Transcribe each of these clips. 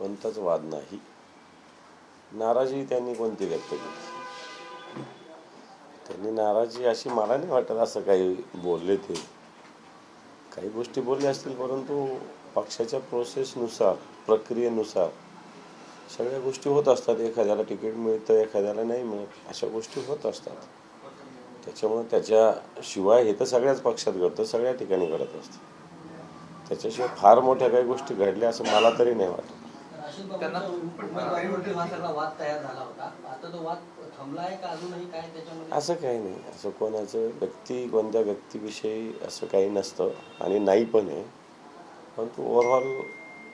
कोणताच वाद नाही. नाराजी त्यांनी कोणती व्यक्त केली? त्यांनी नाराजी अशी मला नाही वाटत असं काही बोलले ते. काही गोष्टी बोलले असतील परंतु पक्षाच्या प्रोसेसनुसार प्रक्रियेनुसार सगळ्या गोष्टी होत असतात. एखाद्याला तिकीट मिळतं एखाद्याला नाही मिळत. अशा गोष्टी होत असतात. त्याच्यामुळे त्याच्याशिवाय हे तर सगळ्याच पक्षात घडतं सगळ्या ठिकाणी घडत असतं. त्याच्याशिवाय फार मोठ्या काही गोष्टी घडल्या असं मला तरी नाही वाटत. त्यांना- वाद तयार झाला होता. आता तो वाद थांबला आहे का अजूनही? काय त्याच्यामध्ये? असं काही नाही. असं कोणाचं व्यक्ती कोणत्या व्यक्तीविषयी असं काही नसतं आणि नाही पण आहे. परंतु ओव्हरऑल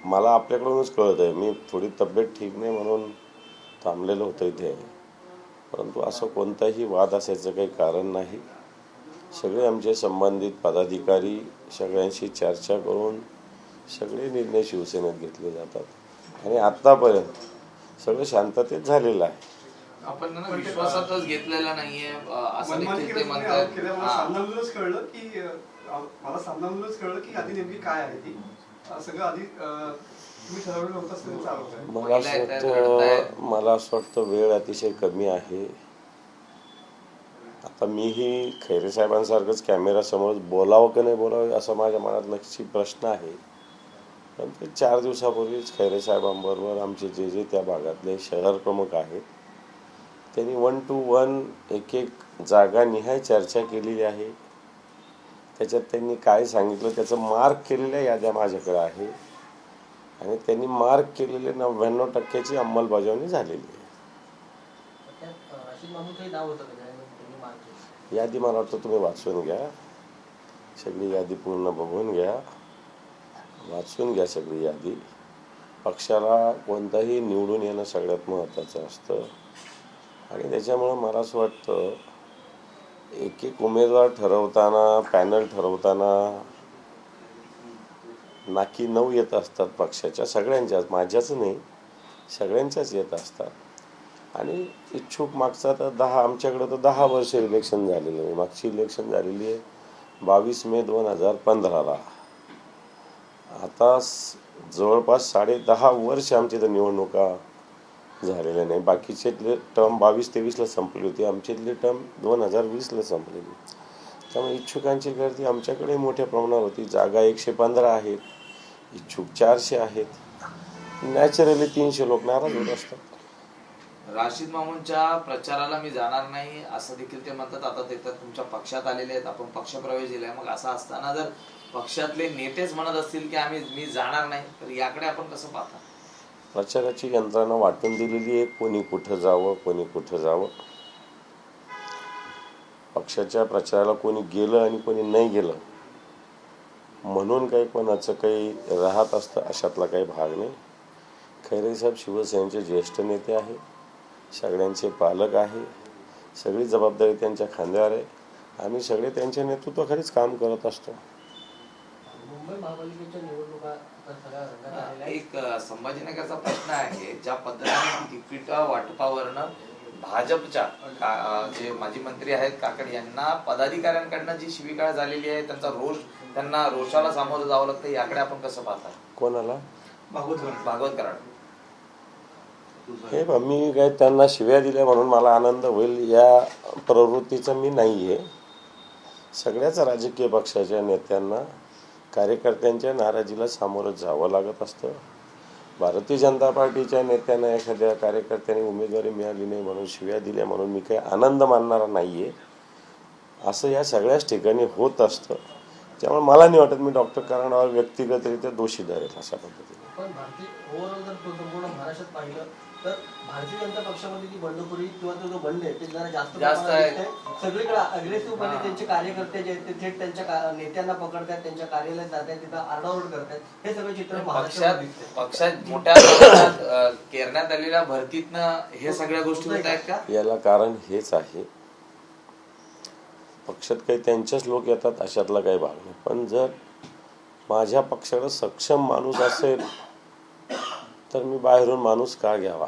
मला आपल्याकडूनच कळत आहे. मी थोडी तब्येत ठीक नाही म्हणून थांबलेलं होतं इथे. परंतु असं कोणताही वाद असायचं काही कारण नाही. सगळे आमचे संबंधित पदाधिकारी सगळ्यांशी चर्चा करून सगळे निर्णय शिवसेनेत घेतले जातात. आणि आत्तापर्यंत सगळं शांततेत झालेलं आहे. आपण विश्वासातच घेतलेला नाहीये असं देखील ते. मला म्हणतात. सामनामधूनच कळलं की अं, मला सामनामधूनच कळलं की आधी नेमकी काय आहे ती. अं, सगळं आधी अं, तुम्ही ठरवलं नव्हतं असं मला वाटतं. मला असं वाटतं वेळ अतिशय कमी आहे. आता मीही खैरे साहेबांसारखंच कॅमेरासमोर बोलावं की नाही बोलावं असा माझ्या मनात नक्की प्रश्न आहे. पण ते चार दिवसापूर्वीच खैरे साहेबांबरोबर आमचे जे जे त्या भागातले शहर प्रमुख आहेत त्यांनी वन टू वन एक एक जागा निहाय चर्चा केलेली आहे. त्याच्यात त्यांनी काय सांगितलं त्याचं मार्क केलेल्या याद्या माझ्याकडे आहे. आणि त्यांनी मार्क केलेले नव्याण्णव टक्क्याची अंमलबजावणी झालेली आहे. यादी मला वाटतं तुम्ही वाचून घ्या. सगळी यादी पूर्ण बघून घ्या. वाचून घ्या सगळी यादी. पक्षाला कोणताही निवडून येणं सगळ्यात महत्त्वाचं असतं. आणि त्याच्यामुळं मला असं वाटतं एक एक उमेदवार ठरवताना पॅनल ठरवताना नाकी नऊ येत असतात पक्षाच्या सगळ्यांच्याच माझ्याच नाही सगळ्यांच्याच येत असतात. आणि इच्छुक मागचा तर दहा आमच्याकडं तर दहा वर्ष इलेक्शन झालेलं आहे. मागची इलेक्शन झालेली आहे बावीस मे दोन हजार पंधराला. आता जवळपास साडे दहा वर्ष आमच्या इथं निवडणुका झालेल्या नाही बाकीचे टर्म बावीस तेवीसला संपली होती. आमच्यातली टर्म दोन हजार वीसला संपलेली. त्यामुळे इच्छुकांची गर्दी आमच्याकडे मोठ्या प्रमाणावर होती. जागा एकशे पंधरा आहेत. इच्छुक चारशे आहेत. नॅचरली तीनशे लोक नाराज होत असतात. राशीद मामूंच्या प्रचाराला मी जाणार नाही असं देखील ते म्हणतात. आता ते तर तुमच्या पक्षात आलेले आहेत. आपण पक्षप्रवेश दिलाय. मग असं असताना जर पक्षातले नेतेच म्हणत असतील की आम्ही मी जाणार नाही तर याकडे आपण कसं पाहता? प्रचाराची यंत्रणा वाटून दिलेली आहे कोणी कुठं जावं कोणी कुठं जावं. पक्षाच्या प्रचाराला कोणी गेलं आणि कोणी नाही गेलं म्हणून काही कोणाचं काही राहत असतं अशातला काही भाग नाही. खैरे साहेब शिवसेनेचे ज्येष्ठ नेते आहे सगळ्यांचे पालक आहे सगळी जबाबदारी त्यांच्या खांद्यावर आहे. आम्ही सगळे त्यांच्या नेतृत्वाखालीच काम करत असतो. महापालिकेच्या निवडणुका सगळ्या एक संभाजीनगरचा प्रश्न आहे ज्या पद्धतीने तिकीट वाटपावरनं भाजपच्या जे माजी मंत्री आहेत काकड यांना पदाधिकाऱ्यांकडनं जी शिवीगाळ झालेली आहे त्यांचा रोष त्यांना रोषाला सामोरं जावं लागतं याकडे आपण कसं पाहता? कोणाला? भागवत. भागवत कराड. हे मी काय त्यांना शिव्या दिल्या म्हणून मला आनंद होईल या प्रवृत्तीचा मी नाही आहे सगळ्याच राजकीय पक्षाच्या नेत्यांना कार्यकर्त्यांच्या नाराजीला सामोरं जावं लागत असतं. भारतीय जनता पार्टीच्या नेत्यांना एखाद्या कार्यकर्त्याने उमेदवारी मिळाली नाही म्हणून शिव्या दिल्या म्हणून मी काही आनंद मानणारा नाही आहे असं या सगळ्याच ठिकाणी होत असतं. त्यामुळे मला नाही वाटत मी डॉक्टर करणावर व्यक्तिगतरित्या दोषी धरेल अशा पद्धतीने. तर भारतीय जनता पक्षामध्ये जी बंडखोरी किंवा तो जो बंड आहे ते जरा जास्त जास्त प्रमाणात आहे. दिसतंय. सगळीकडे अग्रेसिव्हपणे हा. त्यांचे कार्यकर्ते जे आहेत ते थेट त्यांच्या का- नेत्यांना पकडतात त्यांच्या कार्यालयात जातात तिथं आरडाओरड करतात हे सगळं चित्र पक्षात महाराष्ट्रात दिसतंय पक्षात मोठ्या प्रमाणात अं, करण्यात आलेल्या भरतीतनं हे सगळ्या गोष्टी होत आहेत का याला कारण हेच आहे पक्षात काही त्यांचेच लोक येतात अशातला काही भाग नाही पण जर माझ्या पक्षाला सक्षम माणूस असेल तर मी बाहेरून माणूस का घ्यावा?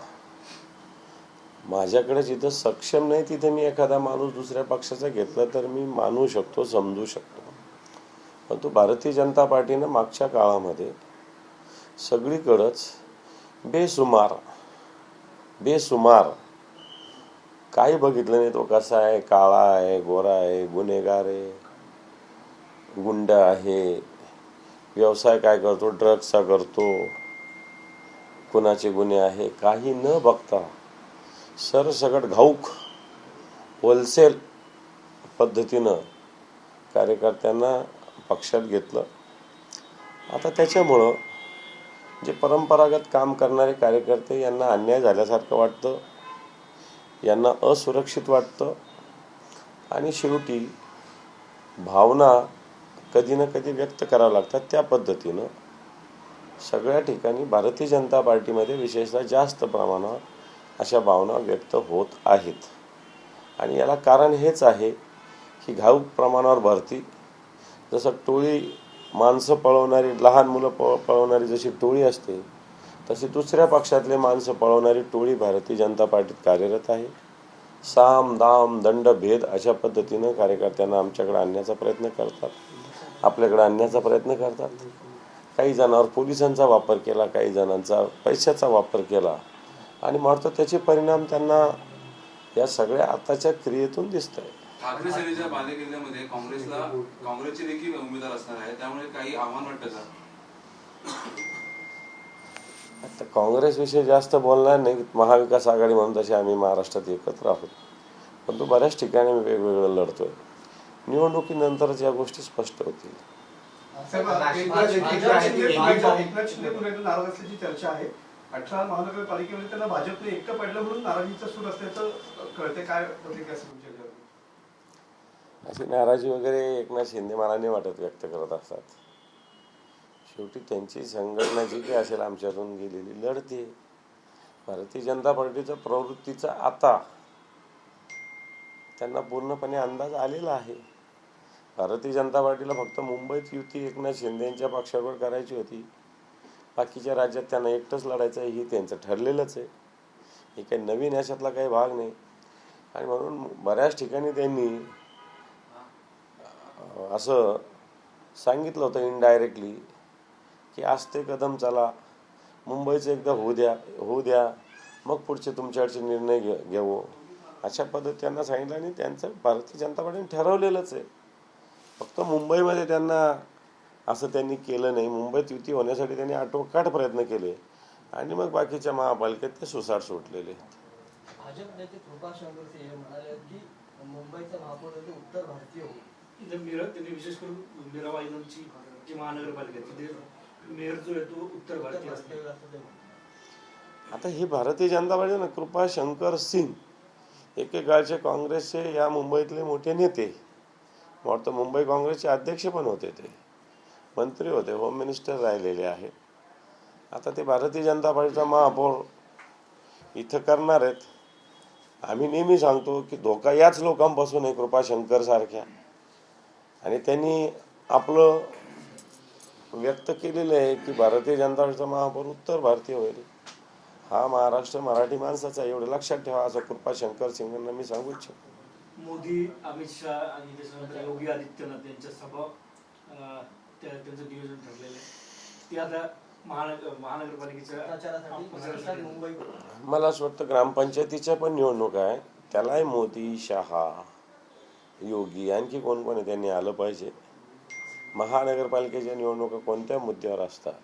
माझ्याकडे जिथं सक्षम नाही तिथे मी एखादा माणूस दुसऱ्या पक्षाचा घेतला तर मी मानू शकतो समजू शकतो. परंतु भारतीय जनता पार्टीनं मागच्या काळामध्ये सगळीकडंच बेसुमार बेसुमार काही बघितलं नाही तो कसा आहे काळा आहे गोरा आहे गुन्हेगार आहे गुंड आहे व्यवसाय काय करतो ड्रग्सचा करतो कुणाचे गुन्हे आहे काही न बघता सरसकट घाऊक होलसेल पद्धतीनं कार्यकर्त्यांना पक्षात घेतलं. आता त्याच्यामुळं जे परंपरागत काम करणारे कार्यकर्ते यांना अन्याय झाल्यासारखं वाटतं यांना असुरक्षित वाटतं आणि शेवटी भावना कधी ना कधी व्यक्त कराव्या लागतात त्या पद्धतीनं. सगळ्या ठिकाणी भारतीय जनता पार्टीमध्ये विशेषतः जास्त प्रमाणात अशा भावना व्यक्त होत आहेत. आणि याला कारण हेच आहे की घाऊक प्रमाणावर भरती जसं टोळी माणसं पळवणारी लहान मुलं पळ पळवणारी जशी टोळी असते तशी दुसऱ्या पक्षातले माणसं पळवणारी टोळी भारतीय जनता पार्टीत कार्यरत आहे. साम दाम दंड भेद अशा पद्धतीनं कार्यकर्त्यांना आमच्याकडे आणण्याचा प्रयत्न करतात. आपल्याकडे आणण्याचा प्रयत्न करतात. काही जणांवर पोलिसांचा वापर केला काही जणांचा पैशाचा वापर केला. आणि वाटतं त्याचे परिणाम त्यांना या सगळ्या आताच्या क्रियेतून दिसत आहे ठाकरे सेनेच्या बालेकिल्ल्यामध्ये काँग्रेसला काँग्रेसचे देखील उमेदवार असणार आहे त्यामुळे काही आव्हान वाटतं का? आता काँग्रेसविषयी जास्त बोलणार नाही महाविकास आघाडी म्हणून तसे आम्ही महाराष्ट्रात एकत्र आहोत. परंतु बऱ्याच ठिकाणी वेगवेगळं लढतोय. निवडणुकीनंतरच या गोष्टी स्पष्ट होतील. साहेब, नाशिक- एकनाथ शिंदे- भाजप- एकनाथ शिंदे भाजप- पुन्हा- एकनाथ शिंदे पुन्हा एकदा नाराज असल्याची चर्चा आहे. अठरा महानगरपालिकेमध्ये त्यांना भाजपने एकटं पडलं म्हणून नाराजीचं सूर असल्याचं कळते काय प्रतिक्रिया असेल? अशी नाराजी वगैरे एकनाथ शिंदे मला नाही वाटत व्यक्त करत असतात. शेवटी त्यांची संघटना जी काही असेल आमच्यातून गेलेली लढते. भारतीय जनता पार्टीच्या प्रवृत्तीचा आता त्यांना पूर्णपणे अंदाज आलेला आहे. भारतीय जनता पार्टीला फक्त मुंबईत युती एकनाथ शिंदे यांच्या पक्षावर करायची होती. बाकीच्या राज्यात त्यांना एकटंच लढायचं आहे हे त्यांचं ठरलेलंच आहे. हे काही नवीन याच्यातला काही भाग नाही. आणि म्हणून बऱ्याच ठिकाणी त्यांनी असं सांगितलं होतं इनडायरेक्टली की आज ते कदम चला मुंबईचं एकदा होऊ द्या होऊ द्या मग पुढचे तुमच्याकडचे निर्णय घे घेऊ अशा पद्धती त्यांना सांगितलं आणि त्यांचं भारतीय जनता पार्टीने ठरवलेलंच आहे. फक्त मुंबईमध्ये त्यांना असं त्यांनी केलं नाही. मुंबईत युती होण्यासाठी त्यांनी आटोकाट प्रयत्न केले. आणि मग बाकीच्या महापालिकेत ते सुसाट सुटलेले. भाजप नेते कृपा शंकर हे म्हणाले की मुंबईचा महापौर आहे तो उत्तर भारतीय होईल इथे मेयर त्यांनी विशेष करून मीराबाई यांची जी महानगरपालिका आहे, तिथे मेयर जो आहे तो उत्तर उत्तर भारतीय भारतीय असतो. असं ते म्हणतात. आता ही भारतीय जनता पार्टी ना कृपा शंकर सिंग एकेकाळचे काँग्रेसचे या मुंबईतले मोठे नेते. वाटतं मुंबई काँग्रेसचे अध्यक्ष पण होते ते. मंत्री होते होम मिनिस्टर राहिलेले आहेत. आता ते भारतीय जनता पार्टीचा महापौर इथं करणार आहेत. आम्ही नेहमी सांगतो की धोका याच लोकांपासून आहे कृपा शंकर सारख्या. आणि त्यांनी आपलं व्यक्त केलेलं आहे की भारतीय जनता पार्टीचा महापौर उत्तर भारतीय होईल. हा महाराष्ट्र मराठी माणसाचा एवढं लक्षात ठेवा असं कृपा शंकर सिंगांना मी सांगू इच्छितो मोदी अमित शहा आणि त्याच्यानंतर योगी आदित्यनाथ यांच्या सभा त्यांचं नियोजन ठरलेलं आहे. ते आता मला असं वाटतं ग्रामपंचायतीच्या पण निवडणुका आहे. त्यालाही मोदी शहा योगी आणखी कोण कोण आहे त्यांनी आलं पाहिजे. महानगरपालिकेच्या निवडणुका कोणत्या मुद्द्यावर असतात?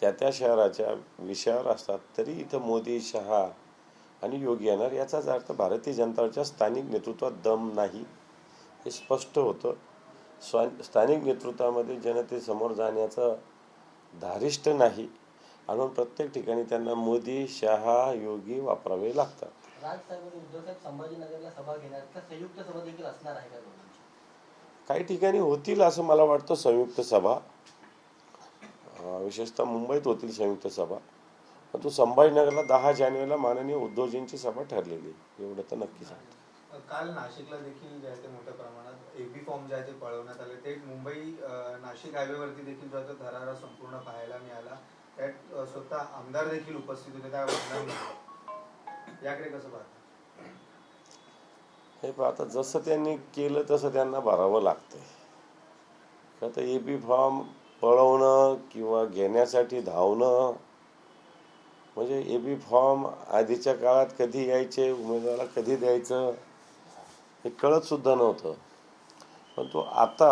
त्या त्या शहराच्या विषयावर असतात. तरी इथं मोदी शहा आणि योगी येणार याचाच अर्थ भारतीय जनताच्या स्थानिक नेतृत्वात दम नाही. हे स्पष्ट होतं. स्वा स्थानिक नेतृत्वामध्ये जनतेसमोर जाण्याचं धारिष्ट नाही. म्हणून प्रत्येक ठिकाणी त्यांना मोदी शहा योगी वापरावे लागतात. आणि? काही ठिकाणी होतील असं मला वाटतं संयुक्त सभा. विशेषतः मुंबईत होतील संयुक्त सभा. परंतु संभाजीनगरला दहा जानेवारीला माननीय उद्धवजींची सभा ठरलेली आहे. एवढं तर नक्की सांगतो. काल नाशिकला देखील जे आहे ते मोठ्या प्रमाणात एबी फॉर्म जे आहे ते पळवण्यात आले. ते मुंबई नाशिक हायवेवरती देखील जो आहे तो धरारा संपूर्ण पाहायला मिळाला. त्यात स्वतः आमदार देखील उपस्थित होते. वाहनांमध्ये याकडे कसं पाहता? हे पहा आता जसं त्यांनी केलं तसं त्यांना भरावं लागतंय. आता ए बी फॉर्म पळवणं किंवा घेण्यासाठी धावणं म्हणजे ए बी फॉर्म आधीच्या काळात कधी यायचे उमेदवाराला कधी द्यायचं हे कळत सुद्धा नव्हतं. पण तो आता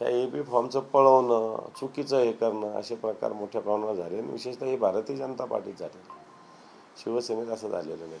ह्या ए बी फॉर्मचं पळवणं चुकीचं हे करणं असे प्रकार मोठ्या प्रमाणावर झाले. आणि विशेषतः हे भारतीय जनता पार्टीत झाले शिवसेनेत असं झालेलं नाही.